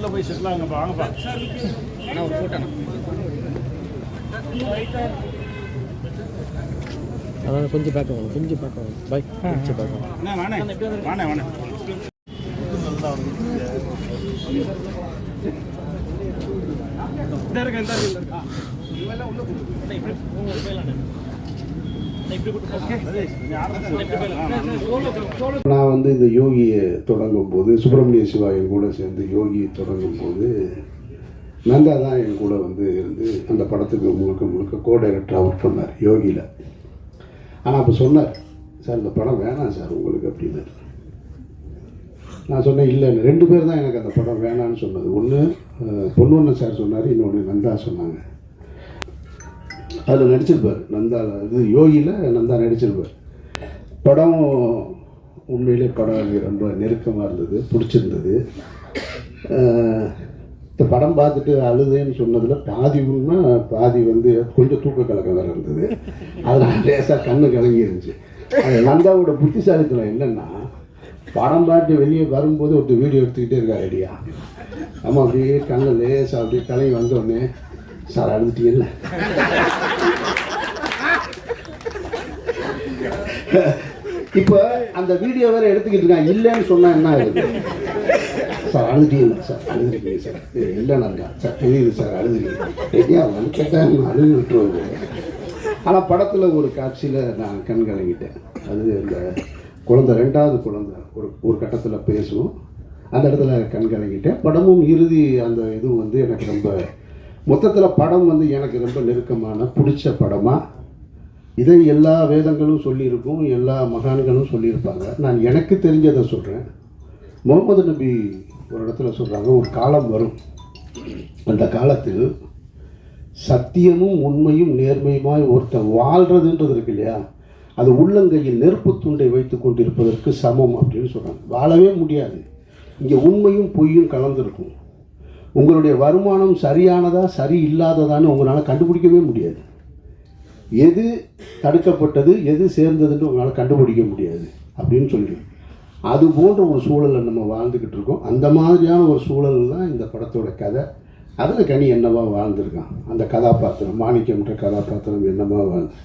உள்ள போய் செட்டில் ஆகுங்கப்பா வாங்கப்பா. அதான் கொஞ்சம் பேக் ஆகணும் கொஞ்சம் பேக் ஆகணும். பாய் கொஞ்சம் பேக் ஆகணும். அண்ணா வாணே வாணே வாணே நான் வந்து இந்த யோகியை தொடங்கும் போது சுப்பிரமணிய சிவா என் கூட சேர்ந்து யோகியை தொடங்கும் போது நந்தா தான் என் கூட வந்து இருந்து அந்த படத்துக்கு முழுக்க முழுக்க கோ டைரக்டராக ஒர்க் பண்ணார் யோகியில். ஆனால் அப்போ சொன்னார் சார் இந்த படம் வேணாம் சார் உங்களுக்கு அப்படின்னு. நான் சொன்னேன் இல்லை ரெண்டு பேர் தான் எனக்கு அந்த படம் வேணான்னு சொன்னது. ஒன்று பொன்வண்ணன் சார் சொன்னார் இன்னொன்று நந்தா சொன்னாங்க. அதில் நடிச்சிருப்பார். நந்தா இது யோகியில் நந்தா நடிச்சிருப்பார். படம் உண்மையிலே படம் எனக்கு ரொம்ப நெருக்கமாக இருந்தது பிடிச்சிருந்தது. இந்த படம் பார்த்துட்டு அழுதேன்னு சொன்னதில் பாதி உண்மை பாதி வந்து கொஞ்சம் தூக்க கலக்கம் வேறு இருந்தது. அதனால் லேசாக கண்ணு கலங்கி இருந்துச்சு அது நந்தாவோட புத்திசாலித்தனம் என்னென்னா படம் பார்த்து வெளியே வரும்போது ஒருத்தர் வீடியோ எடுத்துக்கிட்டே இருக்கா ஐடியா. நம்ம அப்படியே கண்ணு லேசாக அப்படியே கலங்கி வந்தோடனே சார் அழுதுட்டீங்கல்ல இப்போ அந்த வீடியோ வேற எடுத்துக்கிட்டு இருக்கான். இல்லைன்னு சொன்னா என்ன ஆகுது? சார் அழுதுட்டீங்க சார். அழுதுருக்கீங்க சார். இல்லைண்ணா சார் தெரியுது சார் அழுதுருக்கீங்க ரெடியா வந்து கேட்டால் அழுது விட்டுருவாங்க. ஆனால் படத்தில் ஒரு காட்சியில் நான் கண் கலங்கிட்டேன். அது இந்த குழந்தை ரெண்டாவது குழந்தை ஒரு ஒரு கட்டத்தில் பேசுவோம் அந்த இடத்துல கண் கலங்கிட்டேன். படமும் இறுதி அந்த இதுவும் வந்து எனக்கு ரொம்ப மொத்தத்தில் படம் வந்து எனக்கு ரொம்ப நெருக்கமான பிடிச்ச படமாக இதை எல்லா வேதங்களும் சொல்லியிருக்கும் எல்லா மகான்களும் சொல்லியிருப்பாங்க. நான் எனக்கு தெரிஞ்சதை சொல்கிறேன் முகமது நபி ஒரு இடத்துல சொல்கிறாங்க ஒரு காலம் வரும். அந்த காலத்தில் சத்தியமும் உண்மையும் நேர்மையுமாய் ஒருத்தன் வாழ்கிறதுன்றது இருக்கு இல்லையா? அது உள்ளங்கையில் நெருப்பு துண்டை வைத்து கொண்டிருப்பதற்கு சமம் அப்படின்னு சொல்கிறாங்க வாழவே முடியாது. இங்கே உண்மையும் பொய்யும் கலந்துருக்கும். உங்களுடைய வருமானம் சரியானதா சரி இல்லாததான்னு உங்களால் கண்டுபிடிக்கவே முடியாது. எது தடுக்கப்பட்டது எது சேர்ந்ததுன்னு உங்களால் கண்டுபிடிக்க முடியாது அப்படின்னு சொல்லி அது போன்ற ஒரு சூழலில் நம்ம வாழ்ந்துக்கிட்டு இருக்கோம். அந்த மாதிரியான ஒரு சூழல் தான் இந்த படத்தோட கதை. அதில் கனி என்னவா வாழ்ந்திருக்கான்? அந்த கதாபாத்திரம் மாணிக்கம்ன்ற கதாபாத்திரம் என்னவா வாழ்ந்து?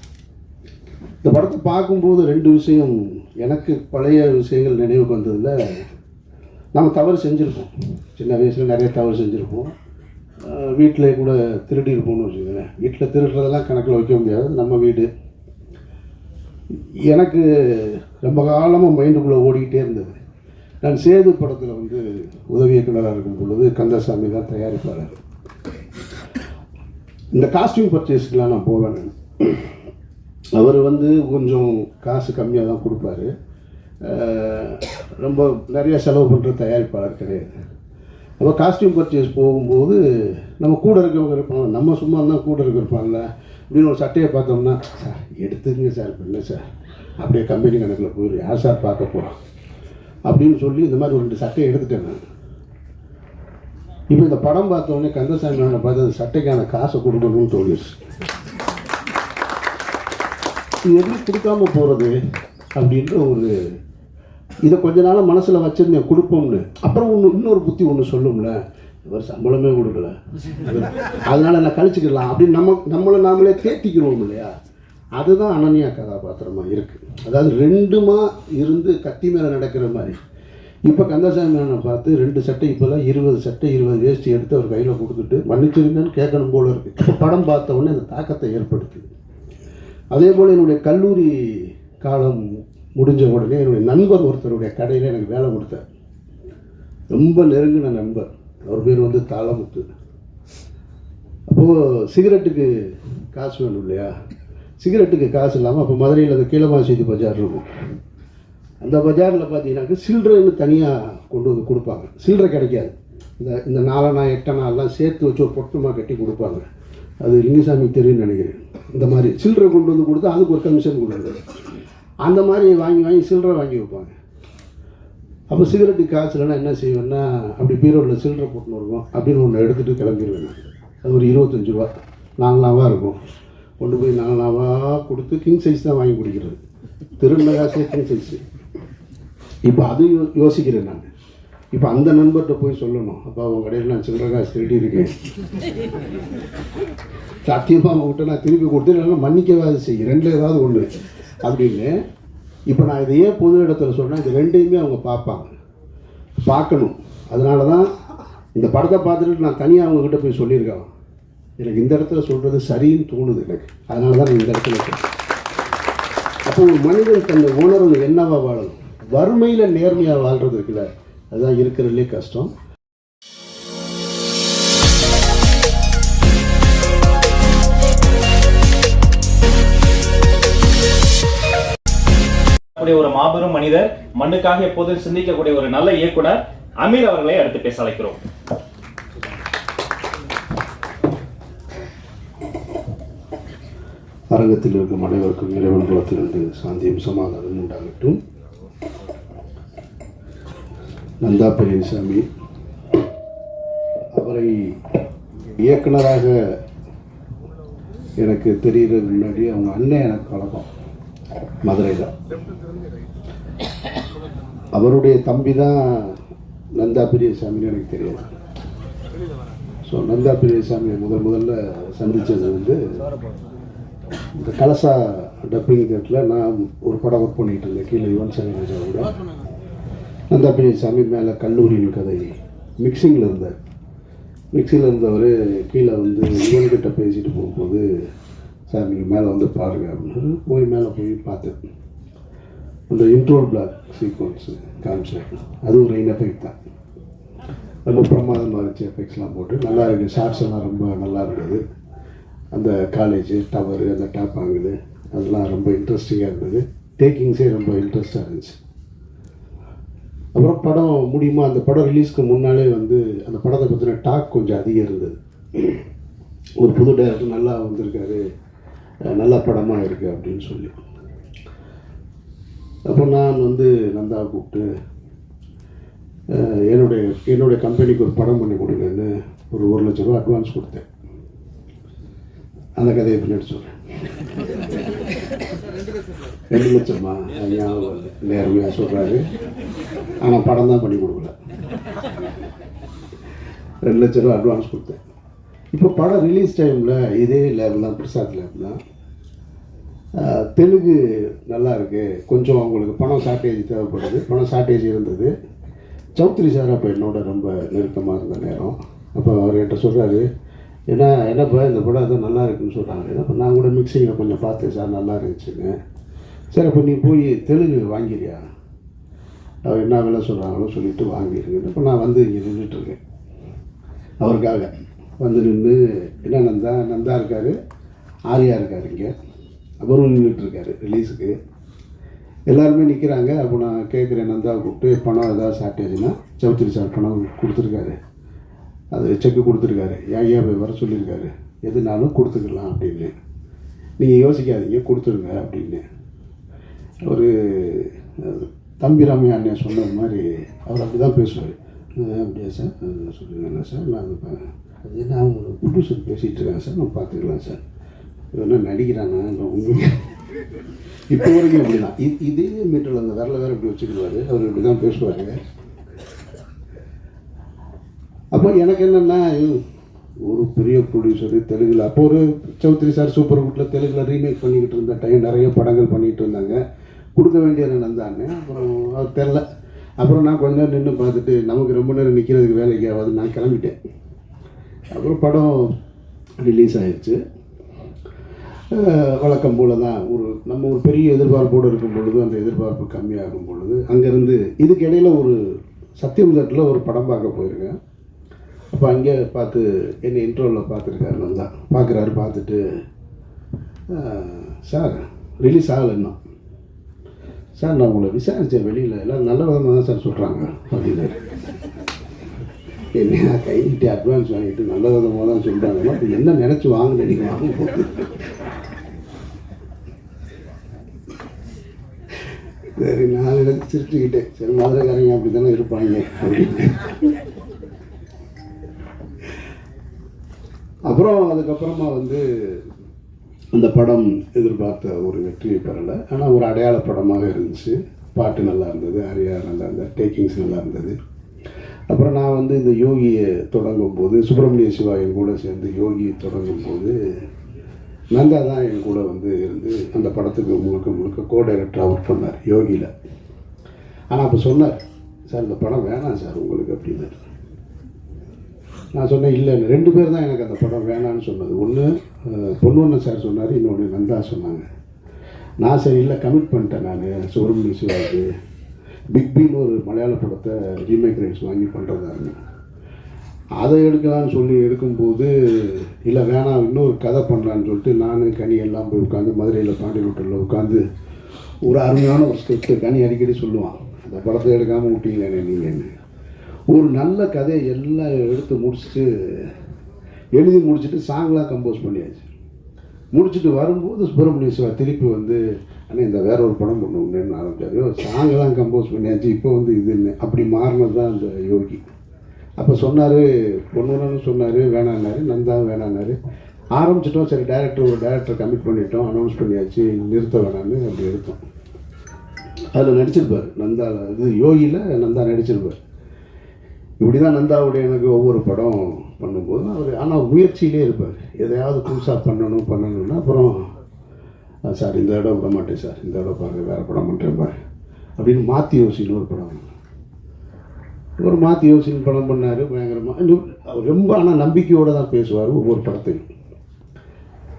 இந்த படத்தை பார்க்கும்போது ரெண்டு விஷயம் எனக்கு பழைய விஷயங்கள் நினைவுக்கு வந்ததில் நம்ம தவறு செஞ்சுருப்போம். சின்ன வயசில் நிறைய தவறு செஞ்சுருப்போம். வீட்டில் கூட திருடி இருப்போம்னு வச்சுக்கோங்களேன். வீட்டில் திருடுறதெல்லாம் கணக்கில் வைக்க முடியாது. நம்ம வீடு. எனக்கு ரொம்ப காலமாக மைண்டுக்குள்ளே ஓடிக்கிட்டே இருந்தது. நான் சேது படத்தில் வந்து உதவி இயக்குனராக இருக்கும் பொழுது கந்தசாமி தான் தயாரிப்பாளர். இந்த காஸ்டியூம் பர்ச்சேஸ்க்கெலாம் நான் போவேன் அவர் வந்து கொஞ்சம் காசு கம்மியாக தான் கொடுப்பாரு. ரொம்ப நிறைய செலவு பண்ணுற தயாரிப்பாளர் கிடையாது. அப்போ காஸ்டியூம் பர்ச்சேஸ் போகும்போது நம்ம கூட இருக்கவங்க இருப்பாங்க. நம்ம சும்மா இருந்தால் கூட இருக்க இருப்பாங்கல்ல அப்படின்னு ஒரு சட்டையை பார்த்தோம்னா சார் எடுத்துக்கங்க சார் இப்ப சார்? அப்படியே கம்பெனி கணக்கில் போயிடும் யார் சார் பார்க்க போகிறோம் அப்படின்னு சொல்லி இந்த மாதிரி ஒரு ரெண்டு சட்டையை எடுத்துட்டேன் நான். இப்போ இந்த படம் பார்த்த கந்தசாமி அண்ணனை பார்த்து அந்த சட்டைக்கான காசை கொடுக்கணும்னு தோணுச்சு. இது எப்படி கொடுக்காம போகிறது அப்படின்ற ஒரு இதை கொஞ்ச நாளாக மனசில் வச்சுருந்தேன் கொடுப்போம்னு. அப்புறம் ஒன்று இன்னொரு புத்தி ஒன்று சொல்லும்ல. இவர் சம்பளமே கொடுக்கல. அதனால் நான் கழிச்சுக்கலாம் அப்படின்னு நம்ம நம்மளை நாமளே தேத்திக்கிறோம் இல்லையா? அதுதான் அனன்யா கதாபாத்திரமாக இருக்குது அதாவது ரெண்டுமா இருந்து கத்தி மேலே நடக்கிற மாதிரி. இப்போ கந்தசாமி அண்ணனை பார்த்து ரெண்டு சட்டை இப்போல்லாம் இருபது சட்டை இருபது வேஸ்ட் எடுத்து அவர் கையில் கொடுத்துட்டு மன்னிச்சிருங்கன்னு கேட்கணும் போல இருக்குது இப்போ படம் பார்த்த உடனே அந்த தாக்கத்தை ஏற்படுத்துது. அதே போல் என்னுடைய கல்லூரி காலம் முடிஞ்ச உடனே என்னுடைய நண்பர் ஒருத்தருடைய கடையில் எனக்கு வேலை கொடுத்தார். ரொம்ப நெருங்கின நண்பர். அவர் பேர் வந்து தாளமுத்து. அப்போது சிகரெட்டுக்கு காசு வேணும் இல்லையா? சிகரெட்டுக்கு காசு இல்லாமல் அப்போ மதுரையில் அந்த கீழமாசீதி பஜார் இருக்கும். அந்த பஜாரில் பார்த்தீங்கன்னாக்க சில்லறைன்னு தனியாக கொண்டு வந்து கொடுப்பாங்க. சில்லறை கிடைக்காது. இந்த இந்த நாலனா எட்டனாலாம் சேர்த்து வச்சு ஒரு பொட்டமாக கட்டி கொடுப்பாங்க. அது லிங்கசாமி தெரியும்னு நினைக்கிறேன். இந்த மாதிரி சில்லறை கொண்டு வந்து கொடுத்தா அதுக்கு ஒரு கமிஷன் கொடுக்குறது அந்த மாதிரி வாங்கி வாங்கி சில்லறை வாங்கி வைப்பாங்க. அப்போ சிகரெட்டு காசு இல்லைன்னா என்ன செய்வேன்னா அப்படி பீரோவில் சில்லறை போட்டுன்னு இருக்கும் அப்படின்னு ஒன்று எடுத்துகிட்டு கிளம்பிடுவேன் அது ஒரு இருபத்தஞ்சி ரூபா. நாலு நாவாக இருக்கும். கொண்டு போய் நாலு நாவாக கொடுத்து கிங் சைஸ் தான் வாங்கி குடிக்கிறது. திரும்ப காசே கிங் சைஸு இப்போ அதையும் யோசிக்கிறேன் நான். இப்போ அந்த நண்பர்கிட்ட போய் சொல்லணும். அப்போ அவன் கடையில் நான் சில்லற காசு திருடி இருக்கேன். சத்தியமாக அவங்ககிட்ட நான் திருப்பி கொடுத்து இல்லைன்னா மன்னிக்கவாது செய்ய. ரெண்டில் ஏதாவது ஒன்று அப்படின்னு. இப்போ நான் இதை ஏன் பொது இடத்துல சொன்னேன் இது ரெண்டையுமே அவங்க பார்ப்பாங்க. பார்க்கணும். அதனால தான் இந்த படத்தை பார்த்துட்டு நான் தனியாக அவங்கக்கிட்ட போய் சொல்லியிருக்கேன். எனக்கு இந்த இடத்துல சொல்கிறது சரின்னு தோணுது எனக்கு. அதனால தான் நான் இந்த இடத்துல இருக்கேன். அப்போ ஒரு மனிதன் தன்னை உணர்வு என்னவா வாழணும்? வறுமையில் நேர்மையாக வாழ்கிறது இருக்குல்ல? அதுதான் இருக்கிறதுலே கஷ்டம். கூடிய ஒரு மாபெரும் மனிதர் மண்ணுக்காக எப்போதும் சிந்திக்கக்கூடிய ஒரு நல்ல இயக்குனர் அமீர் அவர்களை அடுத்து பேச அழைக்கிறோம். அரங்கத்தில் இருக்கும் அனைவருக்கும் இறைவன் குலத்திலிருந்து சாந்தியும் சமாதானம் உண்டாகட்டும். நந்தா பெரியசாமி அவரை இயக்குனராக எனக்கு தெரிகிறது முன்னாடி அவங்க அண்ணன் எனக்கு பழக்கம் மதுரையில். அவருடைய தம்பி தான் நந்தா பெரியசாமின்னு எனக்கு தெரியாது. ஸோ நந்தா பெரியசாமியை முதல் முதல்ல சந்தித்தது வந்து இந்த கலசா டப்பிங் தேட்டரில் நான் ஒரு படம் ஒர்க் பண்ணிட்டு இருந்தேன். கீழே யுவன் சங்கர் கூட. நந்தா பெரியசாமி மேலே கல்லூரியின் கதை. மிக்சிங்கில் இருந்தார் மிக்சியில் இருந்தவர் கீழே வந்து யுவன்கிட்ட பேசிட்டு போகும்போது சார் நீங்கள் மேலே வந்து பாருங்க அப்படின்னு போய் மேலே போய் பார்த்தேன் அந்த இன்ட்ரோல் பிளாக் சீக்வன்ஸு காமிச்சேன் அது ஒரு இன் எஃபெக்ட் தான். ரொம்ப பிரமாதமாக இருந்துச்சு எஃபெக்ட்ஸ்லாம் போட்டு. நல்லா இருக்குது ஷார்ட்ஸ் எல்லாம் ரொம்ப நல்லா இருந்தது. அந்த காலேஜு டவரு அந்த டாப் ஆங்குது அதெல்லாம் ரொம்ப இன்ட்ரெஸ்டிங்காக இருந்தது. டேக்கிங்ஸே ரொம்ப இன்ட்ரெஸ்டாக இருந்துச்சு. அப்புறம் படம் முடியுமா? அந்த படம் ரிலீஸ்க்கு முன்னாலே வந்து அந்த படத்தை பற்றின டாக் கொஞ்சம் அதிகம் இருந்தது. ஒரு புது டேரக்டர் நல்லா வந்திருக்காரு. நல்ல படமாக இருக்குது அப்படின்னு சொல்லி. அப்போ நான் வந்து நந்தா கூப்பிட்டு என்னுடைய என்னுடைய கம்பெனிக்கு ஒரு படம் பண்ணி கொடுங்கன்னு ஒரு ஒரு லட்ச ரூபா அட்வான்ஸ் கொடுத்தேன். அந்த கதையை பின்னாடி சொல்கிறேன் ரெண்டு லட்சமா? அது ஞாபகம் நேர்மையாக சொல்கிறாரு ஆனால் படம் தான் பண்ணி கொடுக்கல. ரெண்டு லட்ச ரூபா அட்வான்ஸ் கொடுத்தேன். இப்போ படம் ரிலீஸ் டைமில் இதே லேப் தான் பிரசாத் லேப் தான் தெலுங்கு நல்லா இருக்குது கொஞ்சம் அவங்களுக்கு பணம் ஷார்ட்டேஜ் தேவைப்படுது. பணம் ஷார்ட்டேஜ் இருந்தது. சௌத்ரி சார் அப்போ என்னோட ரொம்ப நெருக்கமாக இருந்த நேரம். அப்போ அவர் என்கிட்ட சொல்கிறாரு ஏன்னா என்னப்பா இந்த படம் எதுவும் நல்லா இருக்குன்னு சொல்கிறாங்க அப்போ நான் கூட மிக்சிங்கில் கொஞ்சம் பார்த்தேன் சார் நல்லா இருந்துச்சுங்க சரி அப்போ நீ போய் தெலுங்கு வாங்கிறியா? அவர் என்ன விலை சொல்கிறாங்களோ சொல்லிவிட்டு வாங்கிருங்க இப்போ நான் வந்து இங்கே நின்றுட்டுருக்கேன் அவருக்காக. வந்து நின்று என்ன நந்தா? நந்தா இருக்கார். ஆரியா இருக்கார் இங்கே. அவரும் நின்றுட்டுருக்காரு ரிலீஸுக்கு எல்லாருமே நிற்கிறாங்க அப்போ நான் கேட்குறேன் நந்தா கூப்பிட்டு பணம் ஏதாவது ஷார்ட்டேஜ்னா சௌத்ரி சார் பணம் கொடுத்துருக்காரு. அது செக்கு கொடுத்துருக்காரு. ஏன் போய் வர சொல்லியிருக்காரு. எதுனாலும் கொடுத்துக்கலாம் அப்படின்னு. நீங்கள் யோசிக்காதீங்க கொடுத்துருங்க அப்படின்னு. ஒரு தம்பி ராமையா அண்ணன் சொன்ன மாதிரி அவர் அப்படி தான் பேசுவார் அப்படியா சார்? அஹ், சொல்லுங்கண்ணா சார்? நான் அது நான் உங்களுக்கு என்ன ப்ரொடியூசர் பேசிகிட்டு இருக்கேன் சார். நான் பார்த்துக்கலாம் சார். இவனா நடிக்கிறானா? இல்லை. இப்போ வரைக்கும் இப்படி தான் இது இதே மீட்டரில் அந்த விரல வேறு இப்படி வச்சுக்கிடுவார். அவர் இப்படி தான் பேசுவார். அப்போ எனக்கு என்னென்னா ஒரு பெரிய ப்ரொடியூசரு தெலுங்கில் அப்போ ஒரு சௌத்ரி சார் சூப்பர் குட்டில் தெலுங்கில் ரீமேக் பண்ணிக்கிட்டு இருந்த டைம் நிறைய படங்கள் பண்ணிகிட்டு இருந்தாங்க. கொடுக்க வேண்டிய நந்தான்னு அப்புறம் அவர் தெரில அப்புறம் நான் கொஞ்ச நேரம் நின்று பார்த்துட்டு நமக்கு ரொம்ப நேரம் நிற்கிறதுக்கு வேலைக்கு ஆகாது நான் கிளம்பிட்டேன். அப்புறம் படம் ரிலீஸ் ஆயிடுச்சு வழக்கம் போல் தான் ஒரு நம்ம ஒரு பெரிய எதிர்பார்ப்போடு இருக்கும் பொழுது அந்த எதிர்பார்ப்பு கம்மியாகும் பொழுது அங்கேருந்து இதுக்கு இடையில் ஒரு சத்தியம் தட்டில் ஒரு படம் பார்க்க போயிருக்கேன். அப்போ அங்கே பார்த்து என்னை இன்ட்ரோவில் பார்த்துருக்காரு நல்லா பார்க்குறாரு பார்த்துட்டு சார் ரிலீஸ் ஆகலை இன்னும். சார் நான் உங்களை விசாரித்தேன் வெளியில். எல்லாம் நல்ல விதமாக தான் சார் சொல்கிறாங்க அப்படின்னு என்ன கைகிட்ட அட்வான்ஸ் வாங்கிட்டு நல்ல விதமாக தான் சொல்கிறாங்க அப்போ என்ன நினச்சி வாங்கினேன் நீங்கள் வாங்க சரி நான் எனக்கு சிரிச்சுக்கிட்டேன் சரி மதுரைக்காரங்க அப்படி தானே இருப்பாங்க அப்படின்னு. அப்புறம் அதுக்கப்புறமா வந்து அந்த படம் எதிர்பார்த்த ஒரு வெற்றியை பெறலை. ஆனால் ஒரு அடையாள படமாக இருந்துச்சு. பாட்டு நல்லா இருந்தது அரியா நல்லா இருந்தது டேக்கிங்ஸ் நல்லா இருந்தது. அப்புறம் நான் வந்து இந்த யோகியை தொடங்கும் போது சுப்பிரமணிய சிவா என் கூட சேர்ந்து யோகியை தொடங்கும் போது நந்தா தான் என் கூட வந்து இருந்து அந்த படத்துக்கு முழுக்க முழுக்க கோ டைரக்டராக ஒர்க் பண்ணார் யோகியில். ஆனால் அப்போ சொன்னார் சார் இந்த படம் வேணாம் சார் உங்களுக்கு அப்படின்னாரு நான் சொன்னேன் இல்லை ரெண்டு பேர் தான் எனக்கு அந்த படம் வேணான்னு சொன்னது. ஒன்று பொன்வண்ணன் சார் சொன்னார் இன்னொன்று நந்தா சொன்னாங்க. நான் சரி இல்லை கமிட் பண்ணிட்டேன் நான் சுப்பிரமணிய சிவாவுக்கு. பிக் பின்னு ஒரு மலையாள படத்தை ரீமேக் ரைட்ஸ் வாங்கி பண்ணுறதாருங்க அதை எடுக்கலாம்னு சொல்லி எடுக்கும்போது இல்லை வேணாம் இன்னொரு கதை பண்ணலான்னு சொல்லிட்டு நான் கனி எல்லாம் போய் உட்காந்து மதுரையில் பாண்டி ஹோட்டலில் உட்காந்து ஒரு அருமையான ஒரு ஸ்கிரிப்ட் கனி அடிக்கடி சொல்லுவான். அந்த படத்தை எடுக்காமல் விட்டீங்களே நீங்கள் ஒரு நல்ல கதையை எல்லாம் எடுத்து முடிச்சுட்டு எழுதி முடிச்சுட்டு சாங்லாம் கம்போஸ் பண்ணியாச்சு. முடிச்சுட்டு வரும்போது சுப்பிரமணிய சிவா திருப்பி வந்து அண்ணே இந்த வேற ஒரு படம் பண்ணுவோம்னு ஆரம்பிச்சாரு தான் கம்போஸ் பண்ணியாச்சு இப்போ வந்து இதுன்னு அப்படி மாறினது தான் அந்த யோகி. அப்போ சொன்னார் பொண்ணுன்னு சொன்னார் வேணான்னாரு நந்தா வேணான்னாரு. ஆரம்பிச்சிட்டோம் சரி டேரக்டர் ஒரு டேரக்டர் கமிட் பண்ணிட்டோம் அனௌன்ஸ் பண்ணியாச்சு நிறுத்த வேணான்னு அப்படி எடுத்தோம். அதில் நடிச்சிருப்பார் நந்தா இது யோகியில் நந்தா நடிச்சிருப்பார். இப்படி தான் நந்தாவுடைய எனக்கு ஒவ்வொரு படம் பண்ணும்போது அவர் ஆனால் முயற்சியிலே இருப்பார். எதையாவது புதுசாக பண்ணணும் பண்ணணும்னா அப்புறம் சார் இந்த இடம் விட மாட்டேன் சார். இந்த இடம் பாருங்க வேறு படம் பண்ணுறேன் பாரு. அப்படின்னு மாற்றி யோசின்னு ஒரு படம். ஒரு மாற்றி யோசின்னு படம் பண்ணார் பயங்கரமாக ரொம்ப ஆனால் நம்பிக்கையோடு தான் பேசுவார் ஒவ்வொரு படத்தையும்.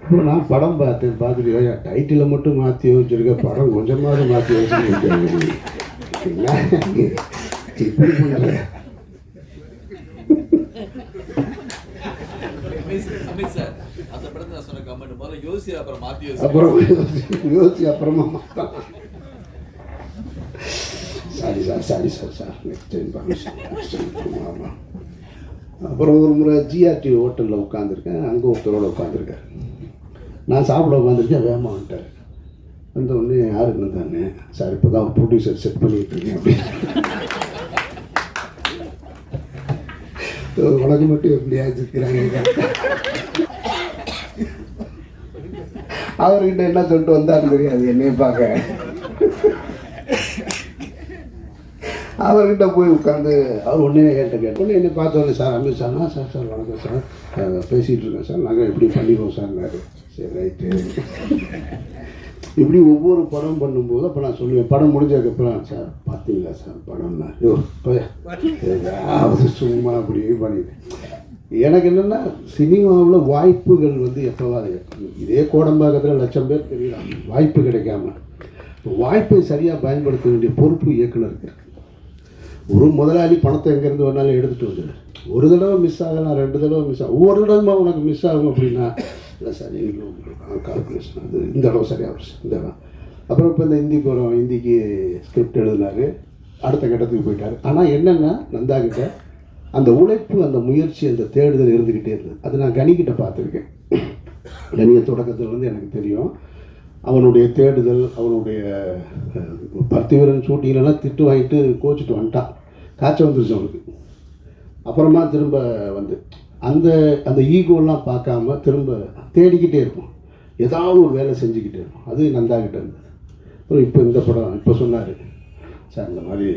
அப்புறம் நான் படம் பார்த்தேன் பார்த்துட்டு "ஐயா, டைட்டிலை மட்டும் மாற்றி யோசிச்சிருக்க படம் கொஞ்சமாவது மாற்றி யோசிச்சு இப்படி பண்ணல அமித் அமித் சார் அந்த படத்தை நான் சொன்ன கமெண்ட் முதல்ல யோசி அப்புறம் யோசி அப்புறம் யோசிச்சு அப்புறமா Matthan. Sorry sir sorry sir sir. Next time permission ஆமாம் அப்புறம் ஒரு முறை ஜிஆர்டி ஹோட்டலில் உட்காந்துருக்கேன் அங்கே ஒருத்தரோட உட்காந்துருக்காரு நான் சாப்பிட உட்காந்துருக்கேன் வேகமாக வந்துட்டார். வந்த உடனே யாருன்னு தானே சார் இப்போ தான் ப்ரொடியூசர் செட் பண்ணிட்டு இருக்கேன் அப்படின்னு. உனக்கு மட்டும் எப்படி ஆச்சுக்கிறாங்க அவர்கிட்ட என்ன சொல்லிட்டு வந்தாரு தெரியாது என்னைய பார்க்க. அவர்கிட்ட போய் உட்காந்து அவர் ஒன்றே என்கிட்ட கேட்டு உடனே என்னை பார்த்த உடனே சார் அமித் சார் "ஆ, சார் சார் வணக்கம் சார். பேசிகிட்டு இருக்கேன் சார். நாங்கள் எப்படி பண்ணிடுவோம் சார்னாரு சரி ரைட்டு இப்படி ஒவ்வொரு படம் பண்ணும்போது அப்போ நான் சொல்லுவேன் படம் முடிஞ்சதுக்கப்புறம் சார் பார்த்தீங்களா சார் படம்னா? யோ போய். ஏதாவது சும்மா அப்படியே பண்ணிட்டு. எனக்கு என்னென்னா சினிமாவில் வாய்ப்புகள் வந்து எப்போவாது இதே கோடம்பாக்கத்தில் லட்சம் பேர் தெரியலாம் வாய்ப்பு கிடைக்காம. வாய்ப்பை சரியாக பயன்படுத்த வேண்டிய பொறுப்பு இயக்குனருக்கு இருக்குது ஒரு முதலாளி பணத்தை எங்கேருந்து வேணாலும் எடுத்துகிட்டு வந்துடு ஒரு தடவை மிஸ் ஆகலாம் ரெண்டு தடவை மிஸ் ஆகும் ஒவ்வொரு தடவை உனக்கு மிஸ் ஆகும் அப்படின்னா இல்லை சார் நீங்களும் கால்குலேஷன் அது இந்த தடவை சரியாக இந்த தடவை. அப்புறம் இப்போ இந்த ஹிந்தி போகிறோம் ஹிந்திக்கு ஸ்கிரிப்ட் எழுதினாரு. அடுத்த கட்டத்துக்கு போயிட்டார். ஆனால் என்னென்னா நந்தா கிட்ட அந்த உழைப்பு அந்த முயற்சி அந்த தேடுதல் இருந்துக்கிட்டே இருந்தது. அது நான் கனிக்கிட்ட பார்த்துருக்கேன். கனிய தொடக்கத்துலேருந்து எனக்கு தெரியும். அவனுடைய தேடுதல் அவனுடைய அஹ், பர்த்திவீரன் ஷூட்டிங்லலாம் திட்டு வாங்கிட்டு கோச்சிட்டு வந்துட்டான். காய்ச்சல் வந்துருச்சு அவனுக்கு. அப்புறமா திரும்ப வந்து அந்த அந்த ஈகோலாம் பார்க்காம திரும்ப தேடிக்கிட்டே இருக்கும் ஏதாவது ஒரு வேலை செஞ்சுக்கிட்டே இருக்கும் அது நந்தாகிட்டே இருந்தது. அப்புறம் இப்போ இந்த படம் இப்போ சொன்னார். சார் இந்த மாதிரி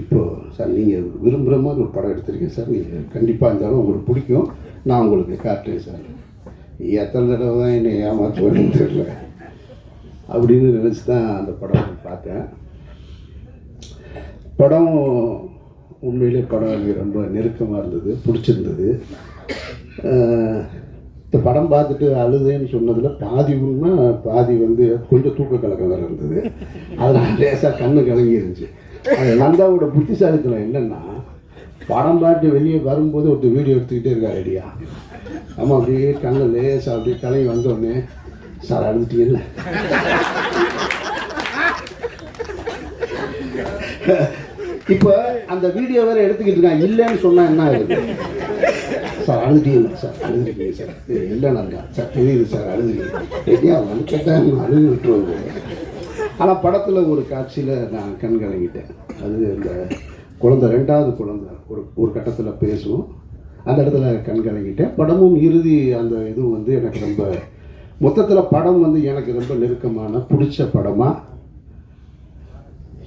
இப்போது சார் நீங்கள் விரும்புகிற மாதிரி ஒரு படம் எடுத்திருக்கீங்க சார். நீங்கள் கண்டிப்பாக இருந்தாலும் உங்களுக்கு பிடிக்கும். நான் உங்களுக்கு காட்டுறேன் சார். எத்தனை தடவை தான் என்னை ஏமாற்றுவேன்னு தெரியல. அப்படின்னு நினச்சி தான் அந்த படம் பார்த்தேன். படம் உண்மையிலே படம் எனக்கு ரொம்ப நெருக்கமாக இருந்தது பிடிச்சிருந்தது. இந்த படம் பார்த்துட்டு அழுதேன்னு சொன்னதில் பாதி உண்மை பாதி வந்து கொஞ்சம் தூக்க கலக்கம் வேறு இருந்தது. அதனால் லேசாக கண்ணு கலங்கி இருந்துச்சு நந்தாவோட புத்திசாலித்தனம் என்னென்னா படம் பாட்டு வெளியே வரும்போது ஒருத்தர் வீடியோ எடுத்துக்கிட்டே இருக்கார் ரெடியா ஆமாம் அப்படியே கண்ணு லேசாக அப்படியே கலை வந்தோடனே சார் அழுதுட்டீங்கல்ல? இப்போ அந்த வீடியோ வேற எடுத்துக்கிட்டு இருக்கான் இல்லைன்னு சொன்னால் என்ன ஆகுது? சார் அழுதுட்டீங்க சார். அழுதுருக்கீங்க சார் இல்லைன்னா சார் தெரியுது சார் அழுதுருக்கீங்க ரெடியா வந்துட்டேன் அழுது விட்டுருவாங்க? ஆனால் படத்தில் ஒரு காட்சியில் நான் கண் கலங்கிட்டேன். அது இந்த குழந்தை ரெண்டாவது குழந்தை ஒரு ஒரு கட்டத்தில் பேசும். அந்த இடத்துல கண் கலங்கிட்டேன். படமும் இறுதி அந்த இது வந்து எனக்கு ரொம்ப மொத்தத்தில் படம் வந்து எனக்கு ரொம்ப நெருக்கமான பிடிச்ச படமாக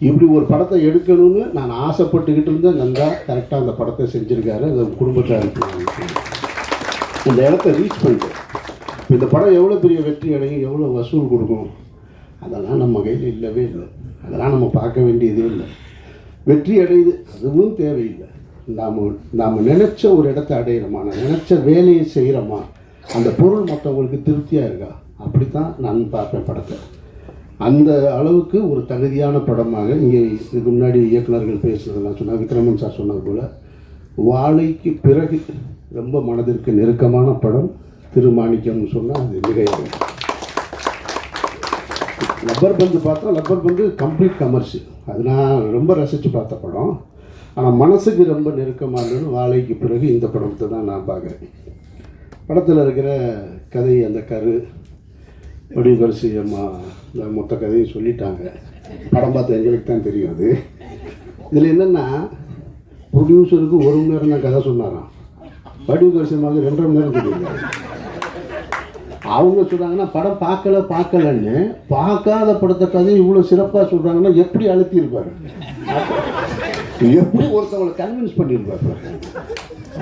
இப்படி ஒரு படத்தை எடுக்கணும்னு நான் ஆசைப்பட்டுக்கிட்டு இருந்தேன். நந்தா கரெக்டாக அந்த படத்தை செஞ்சுருக்காரு. அது குடும்பத்தை இந்த இடத்த ரீச் பண்ணிட்டேன். இந்த படம் எவ்வளோ பெரிய வெற்றி அடையும் எவ்வளோ வசூல் கொடுக்கும் அதெல்லாம் நம்ம கையில் இல்லவே இல்லை. அதெல்லாம் நம்ம பார்க்க வேண்டியதே இல்லை. வெற்றி அடையுது அதுவும் தேவையில்லை. நாம் நாம் நினச்ச ஒரு இடத்த அடையிறோமா? நான் நினச்ச வேலையை செய்கிறோமா அந்த பொருள் மற்றவங்களுக்கு திருப்தியாக இருக்கா? அப்படித்தான் நான் பார்ப்பேன் படத்தை. அந்த அளவுக்கு ஒரு தகுதியான படமாக இங்கே இதுக்கு முன்னாடி இயக்குனர்கள் பேசுனதெல்லாம் சொன்னால் விக்ரமன் சார் சொன்னது போல் வாழைக்கு பிறகு ரொம்ப மனதிற்கு நெருக்கமான படம் திருமாணிக்கம்னு சொன்னால் அது மிகையாக லப்பர் பந்து பார்த்தா லப்பர் பந்து கம்ப்ளீட் கமர்ஷியல் அது நான் ரொம்ப ரசித்து பார்த்த படம். ஆனால் மனசுக்கு ரொம்ப நெருக்கமாக இருந்தது. வாழைக்கு பிறகு இந்த படத்தை தான் நான் பார்க்குறேன். படத்தில் இருக்கிற கதை அந்த கரு எப்படி வரிசையம்மா இந்த மொத்த கதையும் சொல்லிட்டாங்க. படம் பார்த்த எங்களுக்கு தான் தெரியும் அது. இதில் என்னென்னா ப்ரொடியூசருக்கு ஒரு மணி நேரம் தான் கதை சொன்னாராம். வடிவு வரிசையமாக ரெண்டரை மணி நேரம் தெரியுங்க அவங்க சொல்கிறாங்கன்னா படம் பார்க்கல பார்க்கலன்னு பார்க்காத படத்தை கதை இவ்வளோ சிறப்பாக சொல்கிறாங்கன்னா எப்படி அழுத்தியிருப்பாரு? எப்படி ஒருத்தவங்களை கன்வின்ஸ் பண்ணியிருப்பாரு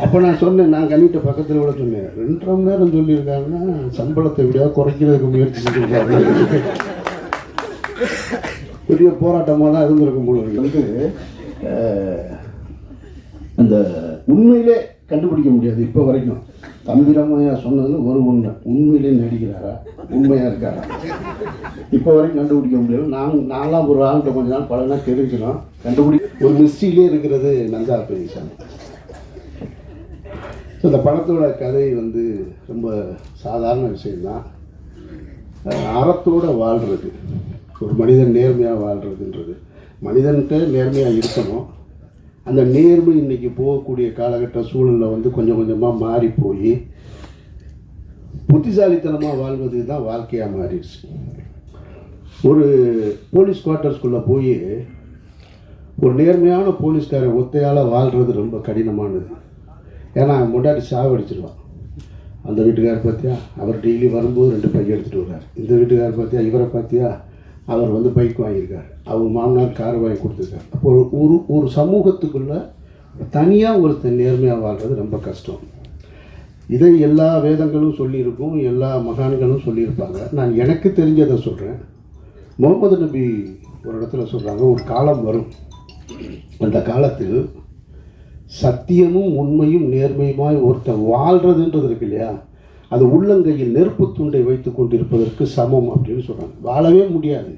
அப்போ நான் சொன்னேன் நான் கண்ணிட்ட பக்கத்தில் கூட சொன்னேன் ரெண்டரை மணி நேரம் சொல்லியிருக்காங்கன்னா சம்பளத்தை எப்படியாவது குறைக்கிறதுக்கு முயற்சி செஞ்சுருக்காங்க பெரிய போராட்டமாக தான் இருந்திருக்கும் போல வந்து அந்த உண்மையிலே கண்டுபிடிக்க முடியாது இப்போ வரைக்கும். தம்பிராமையா சொன்னது ஒரு உண்மை. உண்மையிலே நடிக்கிறாரா? உண்மையாக இருக்காரா? இப்போ வரைக்கும் கண்டுபிடிக்க முடியாது நான் நான்லாம் ஒரு ஆள்கிட்ட கொஞ்ச நாள் பல நாள் தெரிஞ்சிடும். கண்டுபிடி ஒரு மிஸ்ட்ரியிலே இருக்கிறது நந்தா பெரியசாமி. ஸோ இந்த படத்தோட கதை வந்து ரொம்ப சாதாரண விஷயம்தான். அறத்தோடு அறத்தோட வாழ்கிறது ஒரு மனிதன் நேர்மையாக வாழ்கிறதுன்றது மனிதன்கிட்ட நேர்மையாக இருக்கணும். அந்த நேர்மை இன்றைக்கி போகக்கூடிய காலகட்ட சூழலில் வந்து கொஞ்சம் கொஞ்சமாக மாறி போய் புத்திசாலித்தனமாக வாழ்வது தான் வாழ்க்கையாக மாறிடுச்சு. ஒரு போலீஸ் குவார்ட்டர்ஸ்குள்ளே போய் ஒரு நேர்மையான போலீஸ்காரன் ஒத்தையால் வாழ்கிறது ரொம்ப கடினமானது. ஏன்னா முன்னாடி சாவடிச்சிருவான். அந்த வீட்டுக்கார் பார்த்தியா அவர் டெய்லி வரும்போது ரெண்டு பையன் எடுத்துகிட்டு வர்றார் இந்த வீட்டுக்காரர் பார்த்தியா இவரை பார்த்தியா அவர் வந்து பைக் வாங்கியிருக்கார். அவங்க மாமனார் கார் வாங்கி கொடுத்துருக்காரு. அப்போ ஒரு ஒரு ஒரு சமூகத்துக்குள்ளே தனியாக ஒருத்தன் நேர்மையாக வாழ்கிறது ரொம்ப கஷ்டம். இதை எல்லா வேதங்களும் சொல்லியிருக்கும் எல்லா மகான்களும் சொல்லியிருப்பாங்க. நான் எனக்கு தெரிஞ்சதை சொல்கிறேன் முகமது நபி ஒரு இடத்துல சொல்கிறாங்க ஒரு காலம் வரும். அந்த காலத்தில் சத்தியமும் உண்மையும் நேர்மையுமாய் ஒருத்தன் வாழ்கிறதுன்றது இருக்கு இல்லையா? அது உள்ளங்கையில் நெருப்பு துண்டை வைத்து கொண்டிருப்பதற்கு சமம் அப்படின்னு சொல்கிறாங்க வாழவே முடியாது.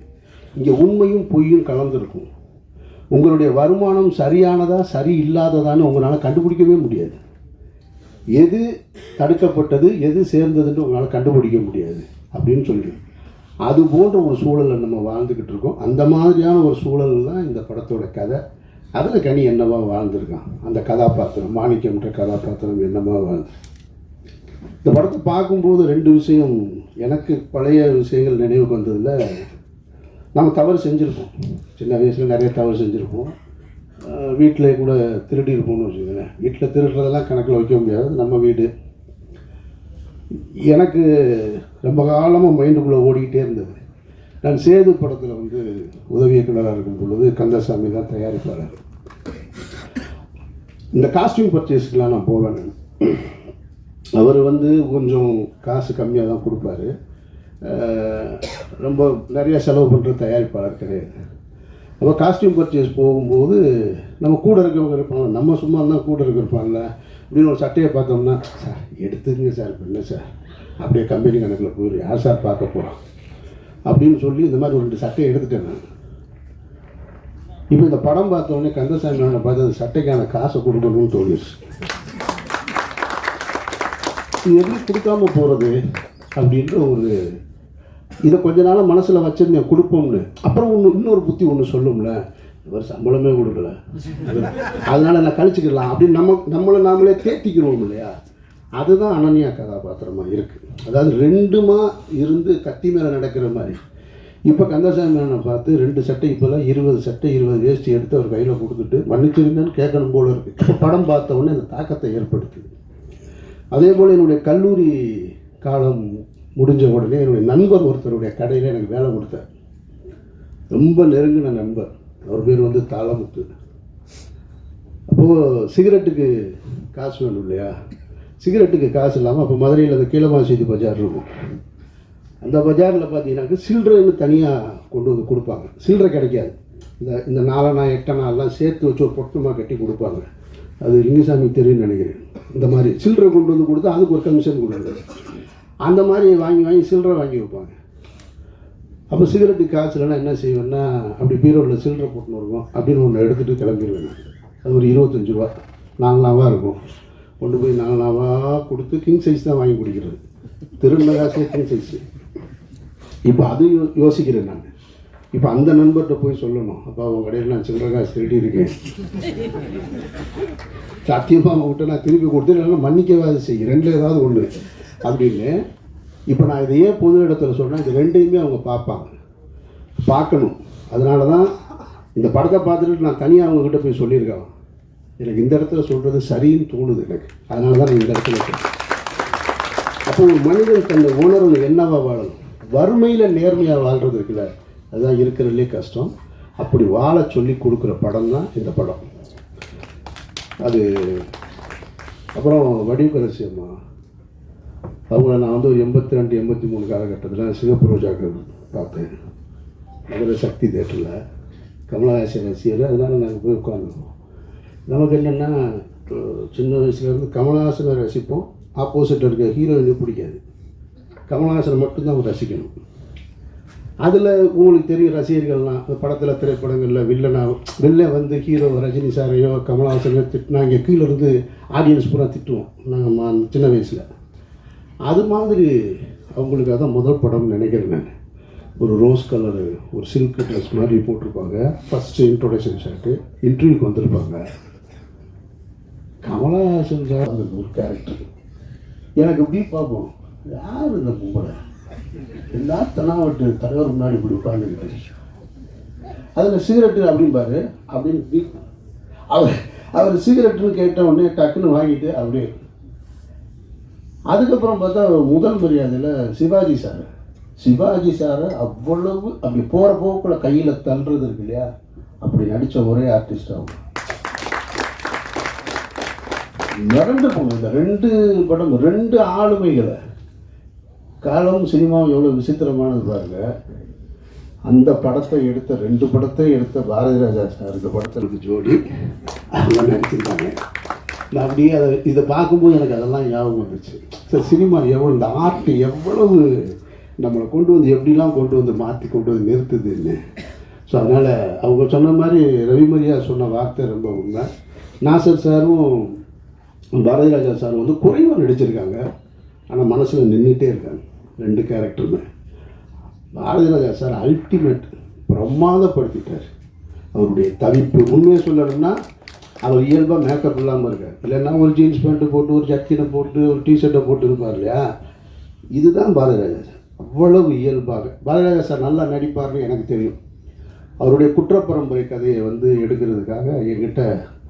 இங்கே உண்மையும் பொய்யும் கலந்துருக்கும். உங்களுடைய வருமானம் சரியானதா சரி இல்லாததான்னு உங்களால் கண்டுபிடிக்கவே முடியாது. எது தடுக்கப்பட்டது எது சேர்ந்ததுன்னு உங்களால் கண்டுபிடிக்க முடியாது அப்படின்னு சொல்லி அது போன்ற ஒரு சூழலில் நம்ம வாழ்ந்துக்கிட்டு இருக்கோம். அந்த மாதிரியான ஒரு சூழல் தான் இந்த படத்தோட கதை. அதில் கனி என்னவா வாழ்ந்திருக்கான்? அந்த கதாபாத்திரம் மாணிக்கம்ன்ற கதாபாத்திரம் என்னவா வாழ்ந்து இந்த படத்தை பார்க்கும்போது ரெண்டு விஷயம் எனக்கு பழைய விஷயங்கள் நினைவுக்கு வந்ததில் நம்ம தவறு செஞ்சுருப்போம். சின்ன வயசில் நிறைய தவறு செஞ்சுருப்போம். வீட்டில் கூட திருடி இருப்போம்னு வச்சுக்கோங்களேன். வீட்டில் திருடுறதெல்லாம் கணக்கில் வைக்க முடியாது. நம்ம வீடு. எனக்கு ரொம்ப காலமாக மைண்டுக்குள்ளே ஓடிக்கிட்டே இருந்தது. நான் சேது படத்தில் வந்து உதவி இயக்குனராக இருக்கும் பொழுது கந்தசாமி தான் தயாரிப்பாளர். இந்த காஸ்டியூம் பர்ச்சேஸ்க்கெலாம் நான் போவேன். நான். அவர் வந்து கொஞ்சம் காசு கம்மியாக தான் கொடுப்பாரு. ரொம்ப நிறையா செலவு பண்ணுற தயாரிப்பாளர் கிடையாது. நம்ம காஸ்டியூம் பர்ச்சேஸ் போகும்போது நம்ம கூட இருக்கிறவங்க இருப்பாங்க நம்ம சும்மா இருந்தால் கூட இருக்க அப்படின்னு ஒரு சட்டையை பார்த்தோம்னா சார் எடுத்துங்க சார் இப்ப என்ன சார்? அப்படியே கம்பெனி கணக்கில் போயிடும் யார் சார் பார்க்க போகிறோம் அப்படின்னு சொல்லி இந்த மாதிரி ஒரு ரெண்டு சட்டையை எடுத்துட்டேன் நான். இப்போ இந்த படம் பார்த்தோன்னே கந்தசாமி பார்த்து அந்த சட்டைக்கான காசை கொடுக்கணும்னு தோணிடுச்சு. இது எப்படி கொடுக்காம போகிறது அப்படின்ற ஒரு இதை கொஞ்ச நாளாக மனசில் வச்சிருந்தேன் கொடுப்போம்னு. அப்புறம் ஒன்று இன்னொரு புத்தி ஒன்று சொல்லும்ல இவர் சம்பளமே கொடுக்கல. அதனால் நான் கழிச்சுக்கலாம் அப்படின்னு நம்ம நம்மளை நாமளே தேத்திக்கிறோம் இல்லையா? அதுதான் அனன்யா கதாபாத்திரமாக இருக்குது அதாவது ரெண்டுமா இருந்து கத்தி மேலே நடக்கிற மாதிரி. இப்போ கந்தசாமி அண்ணனை பார்த்து ரெண்டு சட்டை இப்போல்லாம் இருபது சட்டை இருபது வேஷ்டி எடுத்து அவர் கையில் கொடுத்துட்டு மன்னிச்சிருங்கன்னு கேட்கணும் போல இருக்கு. இப்போ படம் பார்த்த உடனே அந்த தாக்கத்தை ஏற்படுத்துது அதே போல் என்னுடைய கல்லூரி காலம் முடிஞ்ச உடனே என்னுடைய நண்பர் ஒருத்தருடைய கடையில் எனக்கு வேலை கொடுத்தார். ரொம்ப நெருங்கின நண்பர். அவர் பேர் வந்து தாளமுத்து. அப்போது சிகரெட்டுக்கு காசு வேணும் இல்லையா? சிகரெட்டுக்கு காசு இல்லாமல் அப்போ மதுரையில் அந்த கீழமாசீதி பஜார் இருக்கும். அந்த பஜாரில் பார்த்தீங்கன்னாக்க சில்லறைன்னு தனியாக கொண்டு வந்து கொடுப்பாங்க. சில்லறை கிடைக்காது. இந்த இந்த நாலனா எட்டனா சேர்த்து வச்சு ஒரு பொட்டமாக கட்டி கொடுப்பாங்க. அது லிங்கசாமி தெரியும்னு நினைக்கிறேன். இந்த மாதிரி சில்லறை கொண்டு வந்து கொடுத்தா அதுக்கு ஒரு கமிஷன் கொடுக்குறது அந்த மாதிரி வாங்கி வாங்கி சில்லறை வாங்கி வைப்பாங்க. அப்போ சிகரெட்டுக்கு காசு இல்லைன்னா என்ன செய்வேன்னா அப்படி பீரோவில் சில்லறை போட்டுன்னு வருவோம் அப்படின்னு ஒன்று எடுத்துகிட்டு கிளம்பிடுவேன் அது ஒரு இருபத்தஞ்சு ரூபா. நாங்களாவாக இருக்கும். கொண்டு போய் நாங்களாவாக கொடுத்து கிங் சைஸ் தான் வாங்கி குடிக்கிறது. திருநகாசே கிங் சைஸ் இப்போ அது யோ- யோசிக்கிறேன் நான். இப்போ அந்த நண்பர்கிட்ட போய் சொல்லணும். அப்போ உங்கள் கடையில் நான் சில்லற காசு திருடி இருக்கேன் சத்தியமாக அவங்ககிட்ட நான் திருப்பி கொடுத்து இல்லைன்னா மன்னிக்கவே செய்யும் ரெண்டில் ஏதாவது ஒன்று அப்படின்னு. இப்போ நான் இதை ஏன் பொது இடத்துல சொல்கிறேன் இது ரெண்டையுமே அவங்க பார்ப்பாங்க. பார்க்கணும். அதனால தான் இந்த படத்தை பார்த்துட்டு நான் தனியாக அவங்கக்கிட்ட போய் சொல்லியிருக்கேன். எனக்கு இந்த இடத்துல சொல்கிறது சரின்னு தோணுது எனக்கு. அதனால தான் நான் இந்த இடத்துல சொல்கிறேன் அப்போ ஒரு மனிதன் தன்னை உணர்வு என்னவா வாழணும்? வறுமையில் நேர்மையாக வாழ்கிறது இருக்குல்ல. அதுதான் இருக்கிறதுலே கஷ்டம். அப்படி வாழ சொல்லி கொடுக்குற படம் தான் இந்த படம். அது அப்புறம் வடிவரசி அம்மா. அவங்கள நான் வந்து ஒரு எண்பத்தி ரெண்டு எண்பத்தி மூணு காலகட்டத்தில் சிவப்பு ரோஜாக்கள் பார்த்தேன். மதுரை சக்தி தேட்டரில் கமலஹாசன் ரசிகர் அதனால் நாங்கள் போய் உட்காந்துருவோம் நமக்கு என்னென்னா சின்ன வயசுலேருந்து கமலஹாசனை ரசிப்போம். ஆப்போசிட்டில் இருக்க ஹீரோயினை பிடிக்காது. கமலஹாசனை மட்டும்தான் அவங்க ரசிக்கணும். அதில் உங்களுக்கு தெரியும் ரசிகர்கள்லாம் அந்த படத்தில் திரைப்படங்களில் வில்லனாக வில்லன் வந்து ஹீரோ ரஜினி சாரையோ கமலஹாசனையோ திட்டினா இங்கே கீழே இருந்து ஆடியன்ஸ் பூரா திட்டுவோம். நாங்கள் சின்ன வயசில். அது மாதிரி அவங்களுக்கு அதான் முதல் படம்னு நினைக்கிறேன் நான். ஒரு ரோஸ் கலரு ஒரு சில்க் ட்ரெஸ் மாதிரி போட்டிருப்பாங்க. ஃபஸ்ட்டு இன்ட்ரொடக்ஷன் ஷாட்டு இன்டர்வியூக்கு வந்திருப்பாங்க. கமலஹாசன் சார் அந்த ஒரு கேரக்டர் எனக்கு இப்படி பார்ப்போம். யார் இந்த பொம்பளை எல்லா தனாவட்டு தலைவர் முன்னாடி இப்படி உட்காந்துருக்கு அதில் சிகரெட்டு அப்படிம்பாரு அப்படின்னு அவர் அவர் சிகரெட்டுன்னு கேட்ட உடனே டக்குன்னு வாங்கிட்டு அப்படியே அதுக்கப்புறம் பார்த்தா முதல் மரியாதையில் சிவாஜி சார். சிவாஜி சாரை அவ்வளவு அப்படி போகிற போக்குள்ள கையில் தள்ளுறது இருக்கு இல்லையா? அப்படி நடித்த ஒரே ஆர்டிஸ்ட் அவங்க மிரண்டு போங்க இந்த ரெண்டு படம் ரெண்டு ஆளுமைகளை காலம் சினிமாவும் எவ்வளோ விசித்திரமானது பாருங்க. அந்த படத்தை எடுத்த ரெண்டு படத்தை எடுத்த பாரதி ராஜா சார் இந்த படத்திற்கு ஜோடி. அவங்க நடிச்சிருக்காங்க நான் அப்படியே அதை இதை பார்க்கும்போது எனக்கு அதெல்லாம் ஞாபகம் வந்துச்சு சார் சினிமா எவ்வளோ இந்த ஆர்ட் எவ்வளவு நம்மளை கொண்டு வந்து எப்படிலாம் கொண்டு வந்து மாற்றி கொண்டு வந்து நிறுத்துதுன்னு. ஸோ அதனால் அவங்க சொன்ன மாதிரி ரவிமரியா சொன்ன வார்த்தை ரொம்ப உண்மை. நாசர் சாரும் பாரதி ராஜா சார் வந்து குறைவாக நடிச்சிருக்காங்க. ஆனால் மனசில் நின்றுட்டே இருக்காங்க. ரெண்டு கேரக்டருமே. பாரதிராஜா சார் அல்டிமேட் பிரமாதப்படுத்திட்டார். அவருடைய தவிப்பு உண்மையை சொல்லணும்னா அவர் இயல்பாக மேக்கப் இல்லாமல் இருக்கார். இல்லைன்னா ஒரு ஜீன்ஸ் பேண்ட்டு போட்டு ஒரு ஜக்கினை போட்டு ஒரு டிஷர்ட்டை போட்டு இருப்பார் இல்லையா? இதுதான் பாரதிராஜா சார். அவ்வளவு இயல்பாக. பாரதிராஜா சார் நல்லா நடிப்பார்னு எனக்கு தெரியும். அவருடைய குற்றப்பரம்பரை கதையை வந்து எடுக்கிறதுக்காக என்கிட்ட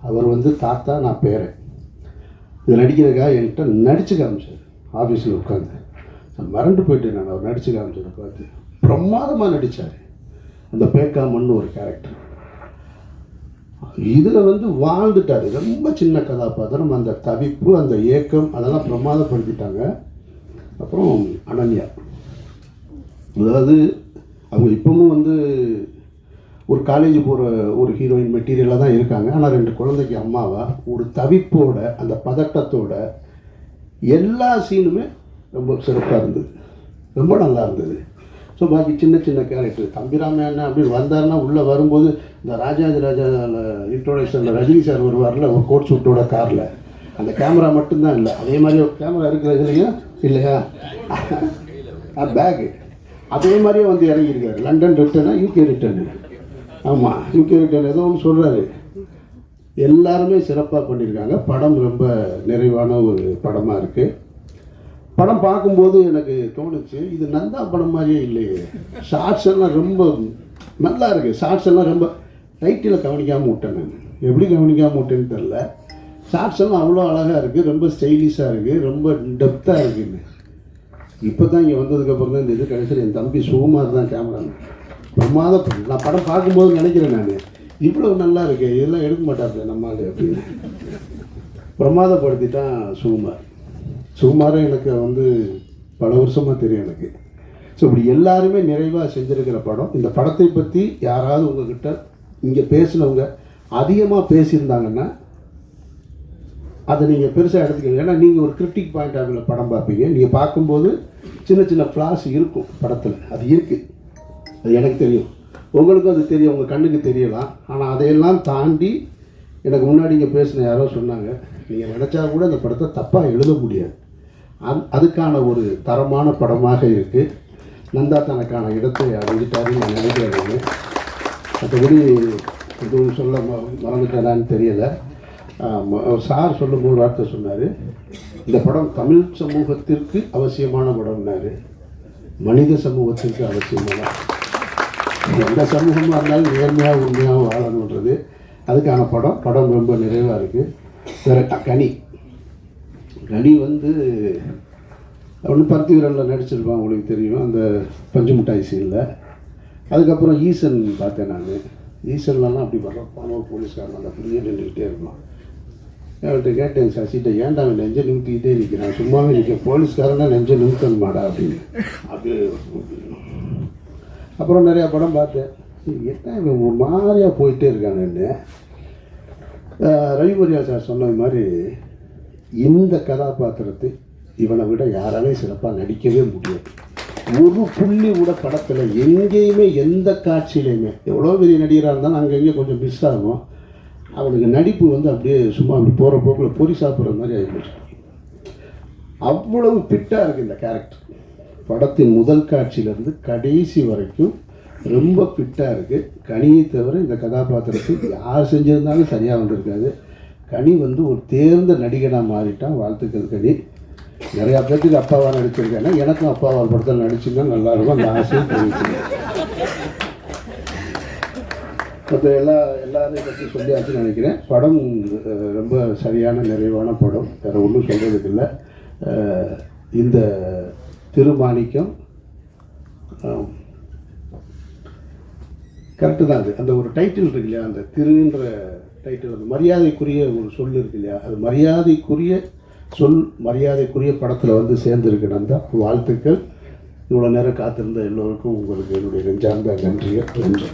அவர் வந்து தாத்தா நான் பேரன். இது நடிக்கிறதுக்காக என்கிட்ட நடிச்சு காமிச்சார். ஆஃபீஸில் உட்காந்து மறந்து போயிட்டேன் நான். அவர் நடிச்சு காமிச்சதை பார்த்து. பிரமாதமாக நடித்தார் அந்த பேக்காமன்னு ஒரு கேரக்டர் இதில் வந்து வாழ்ந்துட்டார். ரொம்ப சின்ன கதாபாத்திரம். அந்த தவிப்பு அந்த ஏக்கம் அதெல்லாம் பிரமாதப்படுத்திட்டாங்க. அப்புறம் அனன்யா. அதாவது அவங்க இப்பவும் வந்து ஒரு காலேஜ் போகிற ஒரு ஹீரோயின் மெட்டீரியலாக தான் இருக்காங்க. ஆனால் ரெண்டு குழந்தைக்கு அம்மாவா ஒரு தவிப்போட அந்த பதட்டத்தோட எல்லா சீனுமே ரொம்ப சிறப்பாக இருந்தது. ரொம்ப நல்லா இருந்தது. ஸோ பாக்கி சின்ன சின்ன கேரக்டர் தம்பிராம என்ன அப்படின்னு வந்தாருன்னா உள்ளே வரும்போது இந்த ராஜாஜி ராஜா இன்ட்ரோடக்ஷனில் ரஜினி சார் வருவார்ல ஒரு கோட் சூட்டோட காரில் அந்த கேமரா மட்டும்தான் இல்லை. அதே மாதிரி ஒரு கேமரா இருக்கிற இல்லையா? இல்லையா பேகு அதே மாதிரியே வந்து இறங்கியிருக்காரு. லண்டன் ரிட்டர்னா யூகே ரிட்டர்னு ஆமாம் யூகே ரிட்டர்ன் ஏதோ ஒன்று சொல்கிறாரு எல்லாருமே சிறப்பாக பண்ணியிருக்காங்க. படம் ரொம்ப நிறைவான ஒரு படமாக இருக்குது படம் பார்க்கும்போது எனக்கு தோணுச்சு இது நந்தா படம் மாதிரியே இல்லையே. ஷார்ட்ஸ் எல்லாம் ரொம்ப நல்லா இருக்குது ஷார்ட்ஸ் எல்லாம் ரொம்ப டைட்டில் கவனிக்காமல் விட்டேன் நான். எப்படி கவனிக்காமல் விட்டேன்னு தெரில ஷார்ட்ஸ் எல்லாம் அவ்வளோ அழகாக இருக்குது ரொம்ப ஸ்டைலிஷாக இருக்குது ரொம்ப டெப்த்தாக இருக்குன்னு இப்போ தான் இங்கே வந்ததுக்கப்புறம் தான் இந்த இது கடைசியில் என் தம்பி சுகுமார் தான் கேமராமேன் பிரமாத நான் படம் பார்க்கும்போது நினைக்கிறேன் நான். இவ்வளோ நல்லா இருக்கு. இதெல்லாம் எடுக்க மாட்டாப்ல நம்மளால் அப்படின்னு. பிரமாதப்படுத்திட்டான் சுகுமார். சுகுமாரும் எனக்கு வந்து பல வருஷமாக தெரியும் எனக்கு. ஸோ இப்படி எல்லாருமே நிறைவாக செஞ்சுருக்கிற படம். இந்த படத்தை பற்றி யாராவது உங்ககிட்ட இங்கே பேசினவங்க அதிகமாக பேசியிருந்தாங்கன்னா அதை நீங்கள் பெருசாக எடுத்துக்கங்க. ஏன்னா நீங்கள் ஒரு கிரிட்டிக் பாயிண்ட் ஆஃப் படம் பார்ப்பீங்க. நீங்கள் பார்க்கும்போது சின்ன சின்ன ஃப்ளாஸ் இருக்கும் படத்தில். அது இருக்குது அது எனக்கு தெரியும். உங்களுக்கும் அது தெரியும். உங்கள் கண்ணுக்கு தெரியலாம். ஆனால் அதையெல்லாம் தாண்டி எனக்கு முன்னாடி இங்கே பேசின யாரோ சொன்னாங்க நீங்கள் நினச்சா கூட அந்த படத்தை தப்பாக எழுத முடியாது. அந் அதுக்கான ஒரு தரமான படமாக இருக்குது நந்தா தனக்கான இடத்தை அடைஞ்சிட்டாருன்னு நான் நினைக்கிறேன் மற்றபடி எதுவும் சொல்ல ம- மறந்துட்டேனான்னு தெரியலை. அவர் சார் சொல்லும் போது வார்த்தை சொன்னார். இந்த படம் தமிழ் சமூகத்திற்கு அவசியமான படம்னாரு. மனித சமூகத்திற்கு அவசியமான. எந்த சமூகமாக இருந்தாலும் நேர்மையாக உண்மையாக வாழணுன்றது. அதுக்கான படம் படம் ரொம்ப நிறைவாக இருக்குது வேறு கனி. நடி வந்து ஒன்று பருத்தி விரலில் நடிச்சிருப்பான் உங்களுக்கு தெரியும் அந்த பஞ்சு மிட்டாய் சீனில் அதுக்கப்புறம் ஈசன் பார்த்தேன் நான். ஈசன்லலாம் அப்படி வர்றப்பான ஒரு போலீஸ்காரன் அந்த அப்படியே நின்றுக்கிட்டே இருப்பான். அவர்கிட்ட கேட்டேன் சசிட்ட ஏன்டா அவன் நெஞ்சை நிமித்திக்கிட்டே நிற்கிறான்? சும்மாவே நிற்க போலீஸ்காரனா நெஞ்சை நிமித்தணுமாடா? அப்படின்னு. அப்படியே அப்புறம் நிறையா படம் பார்த்தேன். என்ன இவன் ஒரு மாதிரியாக போயிட்டே இருக்காங்கன்னு ரவிமரியா சார் சொன்ன மாதிரி இந்த கதாபாத்திரத்தை இவனை விட யாராலையும் சிறப்பாக நடிக்கவே முடியாது. ஒரு புள்ளி கூட படத்தில் எங்கேயுமே எந்த காட்சியிலையுமே எவ்வளோ பெரிய நடிகராக இருந்தாலும் அங்கங்கே கொஞ்சம் மிஸ் ஆகும். அவனுக்கு நடிப்பு வந்து அப்படியே சும்மா அப்படி போகிற போக்கில் பொறி சாப்பிட்ற மாதிரி ஆகிப்போச்சு அவ்வளவு ஃபிட்டாக இருக்குது இந்த கேரக்டர் படத்தின் முதல் காட்சியிலேருந்து கடைசி வரைக்கும் ரொம்ப ஃபிட்டாக இருக்குது கனியை தவிர இந்த கதாபாத்திரத்தை யார் செஞ்சிருந்தாலும் சரியாக வந்திருக்காது. கனி வந்து ஒரு தேர்ந்த நடிகனாக மாறிட்டான் வாழ்த்துக்கள் கனி. நிறையா பேர்த்துக்கு அப்பாவாக நடிச்சிருக்கேன் எனக்கும் அப்பாவால் படத்தில் நடிச்சுன்னா நல்லா இருக்கும் அந்த ஆசையும் தெரிவிச்சுங்க மற்ற எல்லா எல்லாரையும் பற்றி சொல்லியாச்சு நினைக்கிறேன். படம் ரொம்ப சரியான நிறைவான படம். வேறு ஒன்றும் சொல்கிறதுக்கு இல்லை. இந்த திருமாணிக்கம் கரெக்டு தான் அது. அந்த ஒரு டைட்டில் இருக்கு இல்லையா? அந்த திருன்ற டைட்டில் அந்த மரியாதைக்குரிய ஒரு சொல் இருக்கு இல்லையா? அது மரியாதைக்குரிய சொல் மரியாதைக்குரிய படத்தில் வந்து சேர்ந்துருக்கு நந்தா. வாழ்த்துக்கள். இவ்வளோ நேரம் காத்திருந்த எல்லோருக்கும் உங்களுக்கு என்னுடைய நெஞ்சார்ந்த நன்றியை நன்றி.